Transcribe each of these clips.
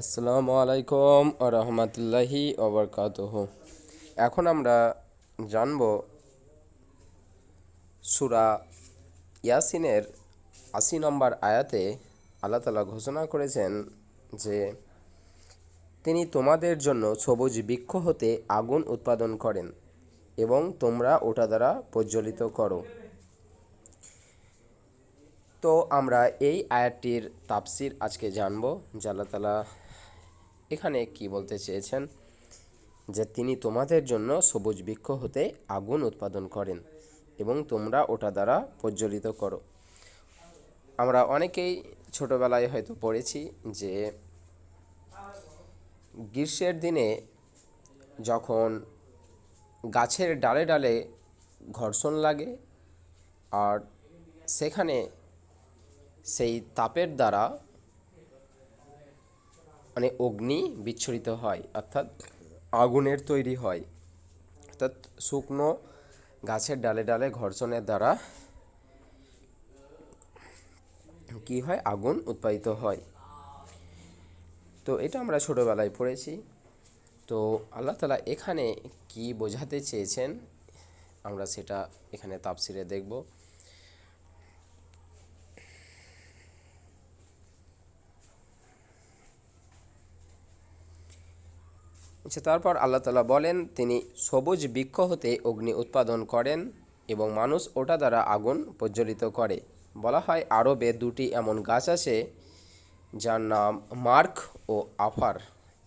আসসালামু আলাইকুম রহমতুল্লাহি ওবরকাতুহ এখন আমরা জানব সুরা ইয়াসিনের আশি নম্বর আয়াতে আল্লাহ তালা ঘোষণা করেছেন যে, তিনি তোমাদের জন্য সবুজ বৃক্ষ হতে আগুন উৎপাদন করেন এবং তোমরা ওটা দ্বারা প্রজ্বলিত করো। তো আমরা এই আয়াতটির তাফসির আজকে জানব, যে আল্লাহ তালা এখানে কি বলতে চেয়েছেন? যে তিনি তোমাদের জন্য সবুজ বৃক্ষ হতে আগুন উৎপাদন করেন এবং তোমরা ওটা দ্বারা প্রজ্বলিত করো। আমরা অনেকেই ছোটোবেলায় হয়তো পড়েছি যে গ্রীষ্মের দিনে যখন গাছের ডালে ডালে ঘর্ষণ লাগে আর সেখানে সেই তাপের দ্বারা মানে অগ্নি বিচ্ছুরিত হয়, অর্থাৎ আগুনের তৈরি হয়। অর্থাৎ শুকনো গাছের ডালে ডালে ঘর্ষণের দ্বারা কি হয়? আগুন উৎপাদিত হয়। তো এটা আমরা ছোটোবেলায় পড়েছি। তো আল্লাহ তালা এখানে কি বোঝাতে চেয়েছেন আমরা সেটা এখানে তাপসিরে দেখব। আচ্ছা তারপর আল্লাহ তালা বলেন, তিনি সবুজ বৃক্ষ হতে অগ্নি উৎপাদন করেন এবং মানুষ ওটা দ্বারা আগুন প্রজ্বলিত করে। বলা হয়, আরবে দুটি এমন গাছ আছে যার নাম মার্ক ও আফার।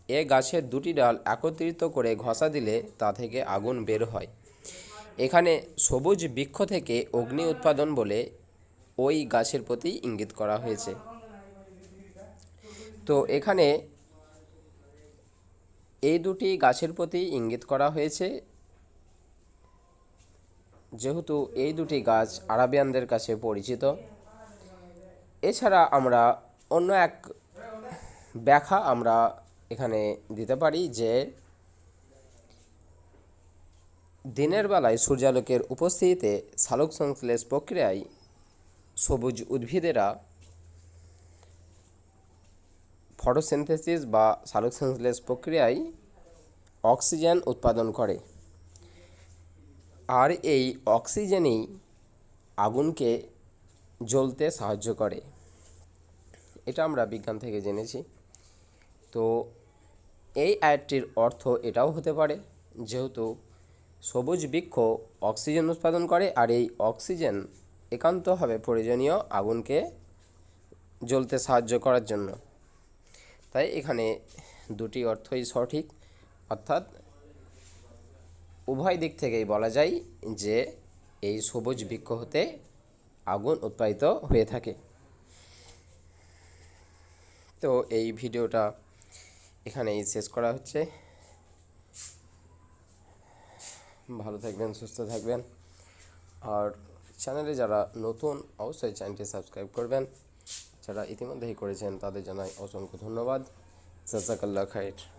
এ গাছের দুটি ডাল একত্রিত করে ঘষা দিলে তা থেকে আগুন বের হয়। এখানে সবুজ বৃক্ষ থেকে অগ্নি উৎপাদন বলে ওই গাছের প্রতি ইঙ্গিত করা হয়েছে। তো এখানে এই দুটি গাছের প্রতি ইঙ্গিত করা হয়েছে। যেহেতু এই দুটি গাছ আরাবিয়ানদের কাছে পরিচিত, এছাড়া আমরা অন্য এক ব্যাখ্যা আমরা এখানে দিতে পারি যে, দিনের বেলায় সূর্যালোকের উপস্থিতিতে সালোক সংশ্লেষ প্রক্রিয়ায় সবুজ উদ্ভিদেরা ফটোসিনথেসিস বা সালোক সংশ্লেষ প্রক্রিয়ায় অক্সিজেন উৎপাদন করে। আর এই অক্সিজেনই আগুনকে জ্বলতে সাহায্য করে। এটা আমরা বিজ্ঞান থেকে জেনেছি। তো এই আয়াতটির অর্থ এটাও হতে পারে, যেহেতু সবুজ বৃক্ষ অক্সিজেন উৎপাদন করে আর এই অক্সিজেন একান্তভাবে প্রয়োজনীয় আগুনকে জ্বলতে সাহায্য করার জন্য। তাই এখানে দুটি অর্থই সঠিক। অর্থাৎ উভয় দিক থেকেই বলা যায় যে এই সবুজ বৃক্ষ হতে আগুন উৎপাদিত হয়ে থাকে। তো এই ভিডিওটা এখানেই শেষ করা হচ্ছে। ভালো থাকবেন, সুস্থ থাকবেন। আর চ্যানেলে যারা নতুন, অবশ্যই চ্যানেলটি সাবস্ক্রাইব করবেন। যারা ইতিমধ্যেই করেছেন তাদের জানাই অসংখ্য ধন্যবাদ। জাজাকাল্লা খাইর।